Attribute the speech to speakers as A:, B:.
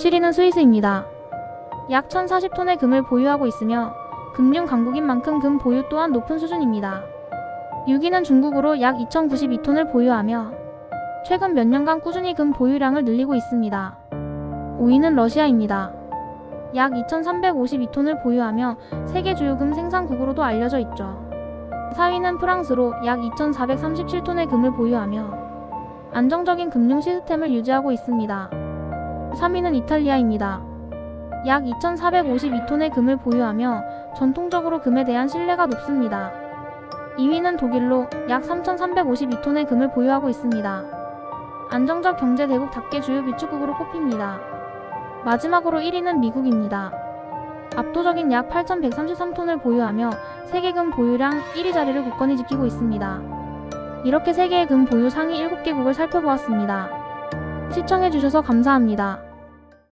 A: 7위는 스위스입니다. 약 1040톤의 금을 보유하고 있으며 금융 강국인 만큼 금 보유 또한 높은 수준입니다. 6위는 중국으로 약 2092톤을 보유하며 최근 몇 년간 꾸준히 금 보유량을 늘리고 있습니다. 5위는 러시아입니다. 약 2352톤을 보유하며 세계 주요 금 생산국으로도 알려져 있죠. 4위는 프랑스로 약 2437톤의 금을 보유하며 안정적인 금융 시스템을 유지하고 있습니다. 3위는 이탈리아입니다. 약 2452톤의 금을 보유하며 전통적으로 금에 대한 신뢰가 높습니다. 2위는 독일로 약 3352톤의 금을 보유하고 있습니다. 안정적 경제 대국답게 주요 비축국으로 꼽힙니다. 마지막으로 1위는 미국입니다. 압도적인 약 8133톤을 보유하며 세계금 보유량 1위 자리를 굳건히 지키고 있습니다. 이렇게 세계의 금 보유 상위 7개국을 살펴보았습니다. 시청해주셔서 감사합니다.